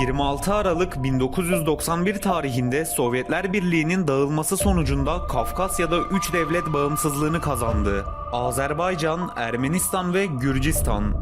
26 Aralık 1991 tarihinde Sovyetler Birliği'nin dağılması sonucunda Kafkasya'da 3 devlet bağımsızlığını kazandı. Azerbaycan, Ermenistan ve Gürcistan.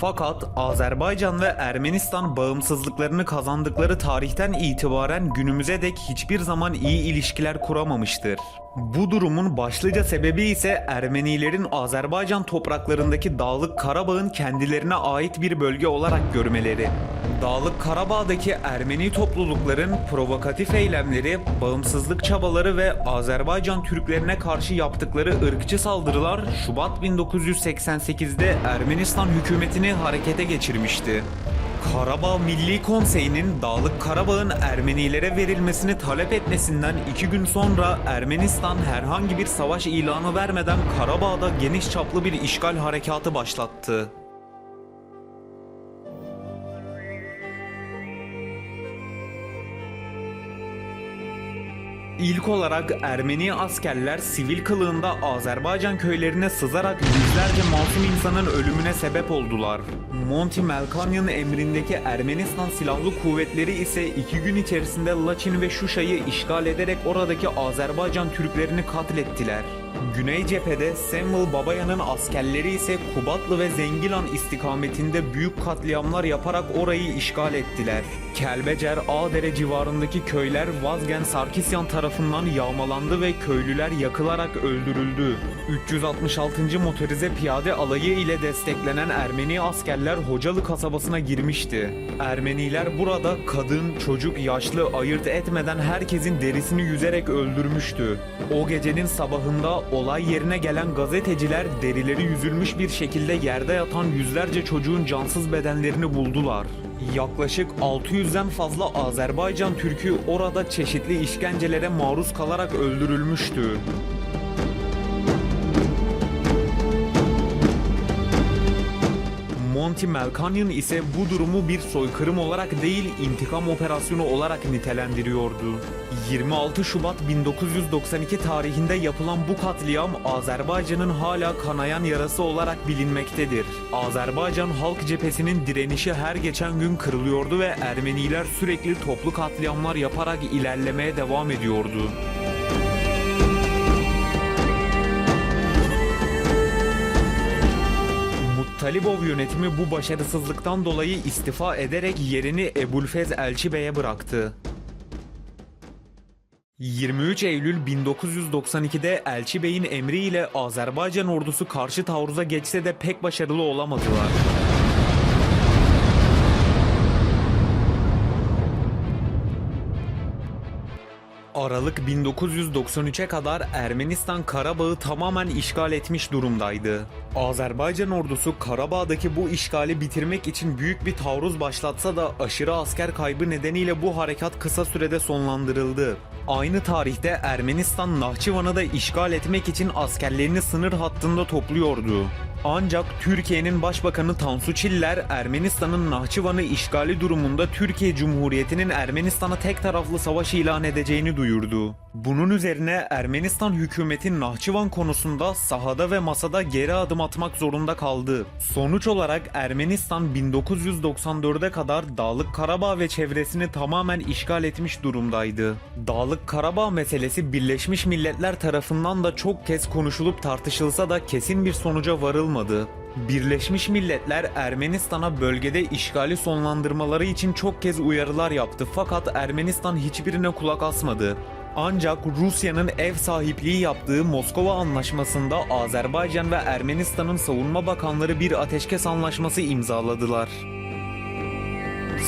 Fakat Azerbaycan ve Ermenistan bağımsızlıklarını kazandıkları tarihten itibaren günümüze dek hiçbir zaman iyi ilişkiler kuramamıştır. Bu durumun başlıca sebebi ise Ermenilerin Azerbaycan topraklarındaki Dağlık Karabağ'ın kendilerine ait bir bölge olarak görmeleri. Dağlık Karabağ'daki Ermeni toplulukların provokatif eylemleri, bağımsızlık çabaları ve Azerbaycan Türklerine karşı yaptıkları ırkçı saldırılar Şubat 1988'de Ermenistan hükümetini harekete geçirmişti. Karabağ Milli Konseyi'nin Dağlık Karabağ'ın Ermenilere verilmesini talep etmesinden iki gün sonra Ermenistan herhangi bir savaş ilanı vermeden Karabağ'da geniş çaplı bir işgal harekatı başlattı. İlk olarak Ermeni askerler sivil kılığında Azerbaycan köylerine sızarak yüzlerce masum insanın ölümüne sebep oldular. Monty Melkonyan emrindeki Ermenistan Silahlı Kuvvetleri ise iki gün içerisinde Laçin ve Şuşa'yı işgal ederek oradaki Azerbaycan Türklerini katlettiler. Güney cephede Samuel Babayan'ın askerleri ise Kubatlı ve Zengilan istikametinde büyük katliamlar yaparak orayı işgal ettiler. Kelbecer, Ağdere civarındaki köyler Vazgen Sarkisyan tarafından yağmalandı ve köylüler yakılarak öldürüldü. 366. Motorize Piyade Alayı ile desteklenen Ermeni askerler Hocalı kasabasına girmişti. Ermeniler burada kadın, çocuk, yaşlı ayırt etmeden herkesin derisini yüzerek öldürmüştü. O gecenin sabahında olay yerine gelen gazeteciler derileri yüzülmüş bir şekilde yerde yatan yüzlerce çocuğun cansız bedenlerini buldular. Yaklaşık 600'den fazla Azerbaycan Türk'ü orada çeşitli işkencelere maruz kalarak öldürülmüştü. Monty Melkonyan ise bu durumu bir soykırım olarak değil intikam operasyonu olarak nitelendiriyordu. 26 Şubat 1992 tarihinde yapılan bu katliam Azerbaycan'ın hala kanayan yarası olarak bilinmektedir. Azerbaycan Halk Cephesi'nin direnişi her geçen gün kırılıyordu ve Ermeniler sürekli toplu katliamlar yaparak ilerlemeye devam ediyordu. Muttalibov yönetimi bu başarısızlıktan dolayı istifa ederek yerini Ebulfez Elçi Bey'e bıraktı. 23 Eylül 1992'de Elçi Bey'in emriyle Azerbaycan ordusu karşı taarruza geçse de pek başarılı olamadılar. Aralık 1993'e kadar Ermenistan Karabağ'ı tamamen işgal etmiş durumdaydı. Azerbaycan ordusu Karabağ'daki bu işgali bitirmek için büyük bir taarruz başlatsa da aşırı asker kaybı nedeniyle bu harekat kısa sürede sonlandırıldı. Aynı tarihte Ermenistan Nahçıvan'ı da işgal etmek için askerlerini sınır hattında topluyordu. Ancak Türkiye'nin Başbakanı Tansu Çiller Ermenistan'ın Nahçıvan'ı işgali durumunda Türkiye Cumhuriyeti'nin Ermenistan'a tek taraflı savaş ilan edeceğini duyurdu. Bunun üzerine Ermenistan hükümeti Nahçıvan konusunda sahada ve masada geri adım atmak zorunda kaldı. Sonuç olarak Ermenistan 1994'e kadar Dağlık Karabağ ve çevresini tamamen işgal etmiş durumdaydı. Dağlık Karabağ meselesi Birleşmiş Milletler tarafından da çok kez konuşulup tartışılsa da kesin bir sonuca varılmadı. Birleşmiş Milletler Ermenistan'a bölgede işgali sonlandırmaları için çok kez uyarılar yaptı fakat Ermenistan hiçbirine kulak asmadı. Ancak Rusya'nın ev sahipliği yaptığı Moskova Anlaşması'nda Azerbaycan ve Ermenistan'ın savunma bakanları bir ateşkes anlaşması imzaladılar.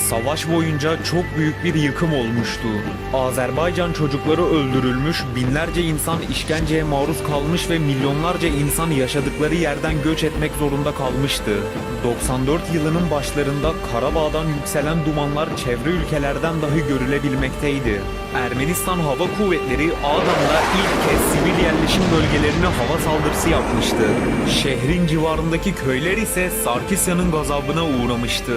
Savaş boyunca çok büyük bir yıkım olmuştu. Azerbaycan çocukları öldürülmüş, binlerce insan işkenceye maruz kalmış ve milyonlarca insan yaşadıkları yerden göç etmek zorunda kalmıştı. 94 yılının başlarında Karabağ'dan yükselen dumanlar çevre ülkelerden dahi görülebilmekteydi. Ermenistan Hava Kuvvetleri Ağdam'da ilk kez sivil yerleşim bölgelerine hava saldırısı yapmıştı. Şehrin civarındaki köyler ise Sarkisyan'ın gazabına uğramıştı.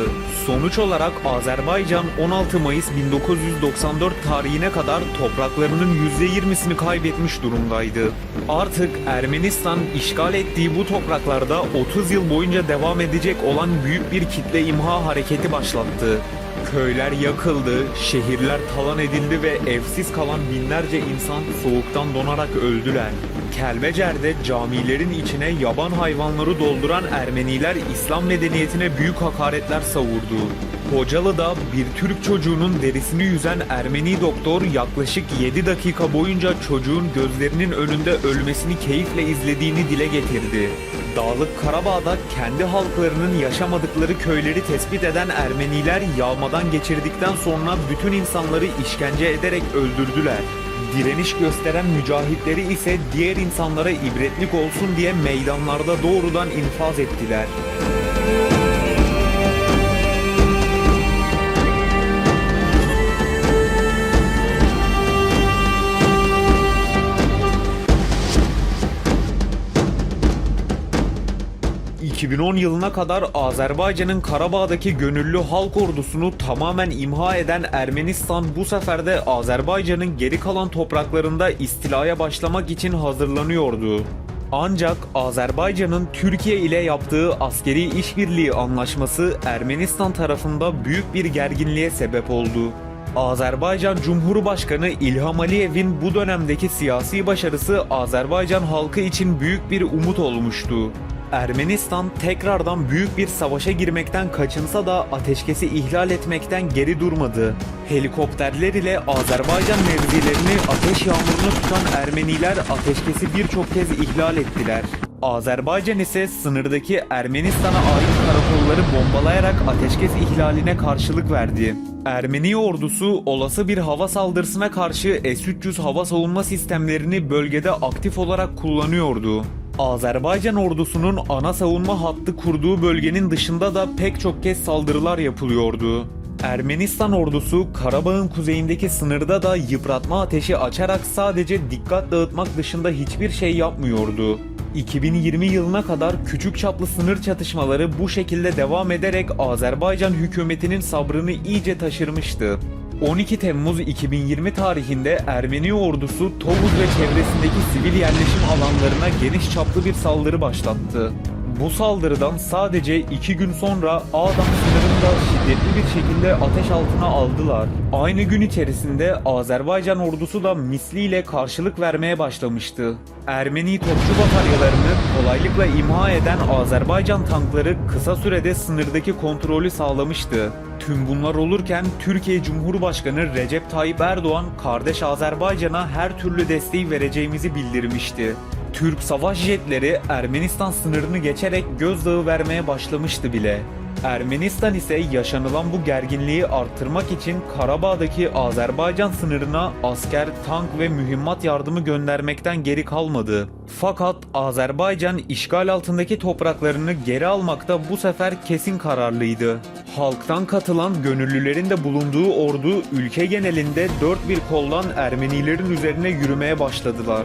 Sonuç olarak Azerbaycan 16 Mayıs 1994 tarihine kadar topraklarının %20'sini kaybetmiş durumdaydı. Artık Ermenistan işgal ettiği bu topraklarda 30 yıl boyunca devam edecek olan büyük bir kitle imha hareketi başlattı. Köyler yakıldı, şehirler talan edildi ve evsiz kalan binlerce insan soğuktan donarak öldüler. Kelbecer'de camilerin içine yaban hayvanları dolduran Ermeniler İslam medeniyetine büyük hakaretler savurdu. Hocalı'da bir Türk çocuğunun derisini yüzen Ermeni doktor yaklaşık 7 dakika boyunca çocuğun gözlerinin önünde ölmesini keyifle izlediğini dile getirdi. Dağlık Karabağ'da kendi halklarının yaşamadıkları köyleri tespit eden Ermeniler yağmadan geçirdikten sonra bütün insanları işkence ederek öldürdüler. Direniş gösteren mücahitleri ise diğer insanlara ibretlik olsun diye meydanlarda doğrudan infaz ettiler. 2010 yılına kadar Azerbaycan'ın Karabağ'daki gönüllü halk ordusunu tamamen imha eden Ermenistan bu sefer de Azerbaycan'ın geri kalan topraklarında istilaya başlamak için hazırlanıyordu. Ancak Azerbaycan'ın Türkiye ile yaptığı askeri işbirliği anlaşması Ermenistan tarafında büyük bir gerginliğe sebep oldu. Azerbaycan Cumhurbaşkanı İlham Aliyev'in bu dönemdeki siyasi başarısı Azerbaycan halkı için büyük bir umut olmuştu. Ermenistan tekrardan büyük bir savaşa girmekten kaçınsa da ateşkesi ihlal etmekten geri durmadı. Helikopterler ile Azerbaycan mevzilerini ateş yağmuruna tutan Ermeniler ateşkesi birçok kez ihlal ettiler. Azerbaycan ise sınırdaki Ermenistan'a ait karakolları bombalayarak ateşkes ihlaline karşılık verdi. Ermeni ordusu olası bir hava saldırısına karşı S-300 hava savunma sistemlerini bölgede aktif olarak kullanıyordu. Azerbaycan ordusunun ana savunma hattı kurduğu bölgenin dışında da pek çok kez saldırılar yapılıyordu. Ermenistan ordusu Karabağ'ın kuzeyindeki sınırda da yıpratma ateşi açarak sadece dikkat dağıtmak dışında hiçbir şey yapmıyordu. 2020 yılına kadar küçük çaplı sınır çatışmaları bu şekilde devam ederek Azerbaycan hükümetinin sabrını iyice taşırmıştı. 12 Temmuz 2020 tarihinde Ermeni ordusu Tovuz ve çevresindeki sivil yerleşim alanlarına geniş çaplı bir saldırı başlattı. Bu saldırıdan sadece iki gün sonra Ağdam sınırında şiddetli bir şekilde ateş altına aldılar. Aynı gün içerisinde Azerbaycan ordusu da misliyle karşılık vermeye başlamıştı. Ermeni topçu bataryalarını kolaylıkla imha eden Azerbaycan tankları kısa sürede sınırdaki kontrolü sağlamıştı. Tüm bunlar olurken Türkiye Cumhurbaşkanı Recep Tayyip Erdoğan kardeş Azerbaycan'a her türlü desteği vereceğimizi bildirmişti. Türk savaş jetleri Ermenistan sınırını geçerek gözdağı vermeye başlamıştı bile. Ermenistan ise yaşanılan bu gerginliği arttırmak için Karabağ'daki Azerbaycan sınırına asker, tank ve mühimmat yardımı göndermekten geri kalmadı. Fakat Azerbaycan işgal altındaki topraklarını geri almakta bu sefer kesin kararlıydı. Halktan katılan gönüllülerin de bulunduğu ordu ülke genelinde dört bir koldan Ermenilerin üzerine yürümeye başladılar.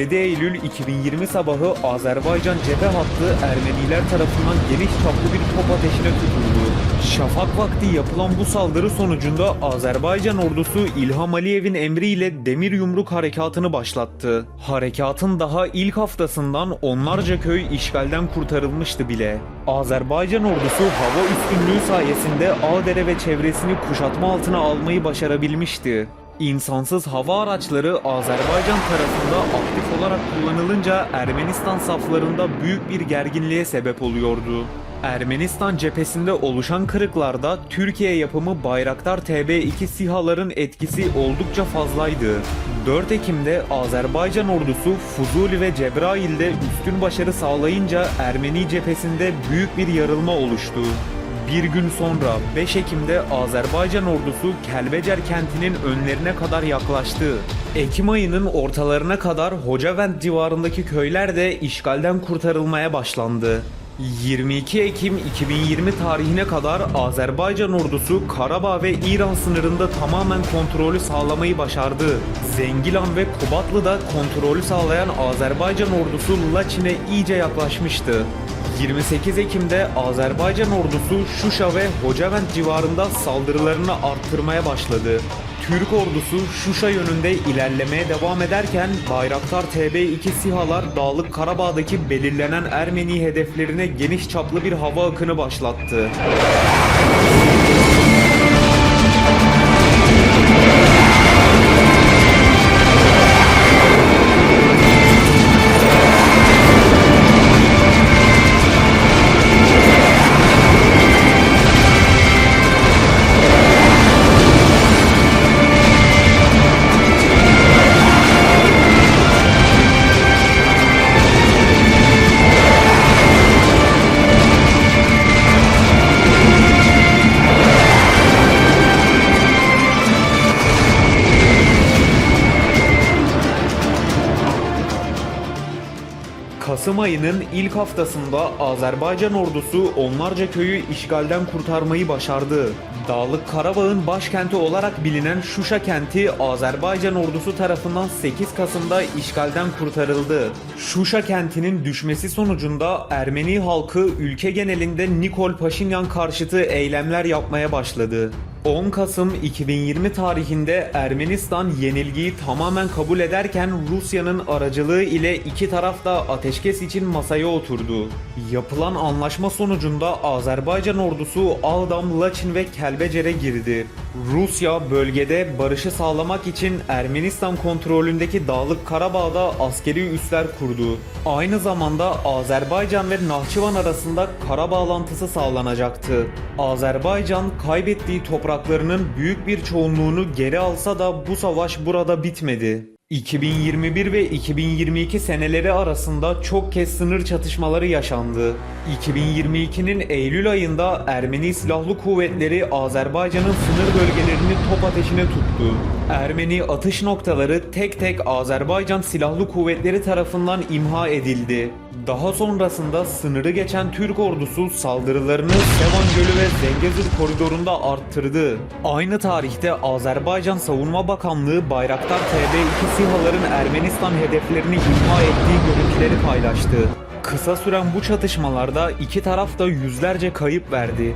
...27 Eylül 2020 sabahı Azerbaycan cephe hattı Ermeniler tarafından geniş çaplı bir top ateşine tutuldu. Şafak vakti yapılan bu saldırı sonucunda Azerbaycan ordusu İlham Aliyev'in emriyle Demir Yumruk Harekatı'nı başlattı. Harekatın daha ilk haftasından onlarca köy işgalden kurtarılmıştı bile. Azerbaycan ordusu hava üstünlüğü sayesinde Ağdere ve çevresini kuşatma altına almayı başarabilmişti. İnsansız hava araçları Azerbaycan tarafında aktif olarak kullanılınca Ermenistan saflarında büyük bir gerginliğe sebep oluyordu. Ermenistan cephesinde oluşan kırıklarda Türkiye yapımı Bayraktar TB2 SİHA'ların etkisi oldukça fazlaydı. 4 Ekim'de Azerbaycan ordusu Fuzuli ve Cebrail'de üstün başarı sağlayınca Ermeni cephesinde büyük bir yarılma oluştu. Bir gün sonra 5 Ekim'de Azerbaycan ordusu Kelbecer kentinin önlerine kadar yaklaştı. Ekim ayının ortalarına kadar Hocavent civarındaki köyler de işgalden kurtarılmaya başlandı. 22 Ekim 2020 tarihine kadar Azerbaycan ordusu Karabağ ve İran sınırında tamamen kontrolü sağlamayı başardı. Zengilan ve Kubatlı'da kontrolü sağlayan Azerbaycan ordusu Laçin'e iyice yaklaşmıştı. 28 Ekim'de Azerbaycan ordusu Şuşa ve Hocavent civarında saldırılarını arttırmaya başladı. Türk ordusu Şuşa yönünde ilerlemeye devam ederken Bayraktar TB2 SİHA'lar Dağlık Karabağ'daki belirlenen Ermeni hedeflerine geniş çaplı bir hava akını başlattı. Kasım ayının ilk haftasında Azerbaycan ordusu onlarca köyü işgalden kurtarmayı başardı. Dağlık Karabağ'ın başkenti olarak bilinen Şuşa kenti Azerbaycan ordusu tarafından 8 Kasım'da işgalden kurtarıldı. Şuşa kentinin düşmesi sonucunda Ermeni halkı ülke genelinde Nikol Paşinyan karşıtı eylemler yapmaya başladı. 10 Kasım 2020 tarihinde Ermenistan yenilgiyi tamamen kabul ederken Rusya'nın aracılığı ile iki taraf da ateşkes için masaya oturdu. Yapılan anlaşma sonucunda Azerbaycan ordusu Ağdam, Laçin ve Kelbecer'e girdi. Rusya bölgede barışı sağlamak için Ermenistan kontrolündeki Dağlık Karabağ'da askeri üsler kurdu. Aynı zamanda Azerbaycan ve Nahçıvan arasında kara bağlantısı sağlanacaktı. Azerbaycan kaybettiği topraklarının büyük bir çoğunluğunu geri alsa da bu savaş burada bitmedi. 2021 ve 2022 seneleri arasında çok kez sınır çatışmaları yaşandı. 2022'nin Eylül ayında Ermeni Silahlı Kuvvetleri Azerbaycan'ın sınır bölgelerini top ateşine tuttu. Ermeni atış noktaları tek tek Azerbaycan Silahlı Kuvvetleri tarafından imha edildi. Daha sonrasında sınırı geçen Türk ordusu saldırılarını Sevan Gölü ve Zengezur koridorunda arttırdı. Aynı tarihte Azerbaycan Savunma Bakanlığı Bayraktar TB2 SİHA'ların Ermenistan hedeflerini imha ettiği görüntüleri paylaştı. Kısa süren bu çatışmalarda iki taraf da yüzlerce kayıp verdi.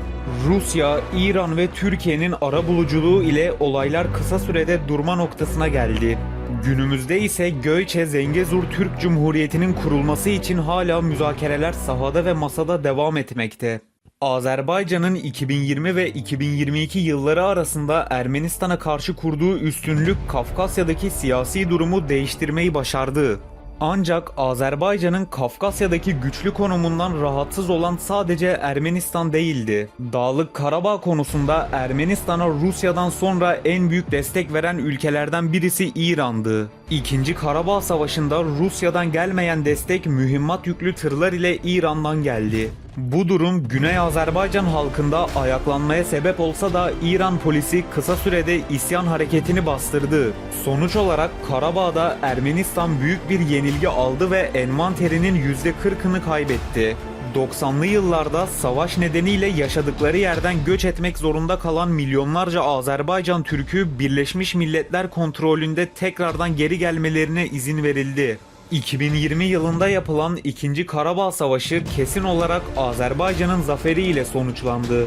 Rusya, İran ve Türkiye'nin arabuluculuğu ile olaylar kısa sürede durma noktasına geldi. Günümüzde ise Göyçe Zengezur Türk Cumhuriyeti'nin kurulması için hala müzakereler sahada ve masada devam etmekte. Azerbaycan'ın 2020 ve 2022 yılları arasında Ermenistan'a karşı kurduğu üstünlük Kafkasya'daki siyasi durumu değiştirmeyi başardı. Ancak Azerbaycan'ın Kafkasya'daki güçlü konumundan rahatsız olan sadece Ermenistan değildi. Dağlık Karabağ konusunda Ermenistan'a Rusya'dan sonra en büyük destek veren ülkelerden birisi İran'dı. İkinci Karabağ Savaşı'nda Rusya'dan gelmeyen destek mühimmat yüklü tırlar ile İran'dan geldi. Bu durum Güney Azerbaycan halkında ayaklanmaya sebep olsa da İran polisi kısa sürede isyan hareketini bastırdı. Sonuç olarak Karabağ'da Ermenistan büyük bir yenilgi aldı ve envanterinin %40'ını kaybetti. 90'lı yıllarda savaş nedeniyle yaşadıkları yerden göç etmek zorunda kalan milyonlarca Azerbaycan Türk'ü Birleşmiş Milletler kontrolünde tekrardan geri gelmelerine izin verildi. 2020 yılında yapılan 2. Karabağ Savaşı kesin olarak Azerbaycan'ın zaferiyle sonuçlandı.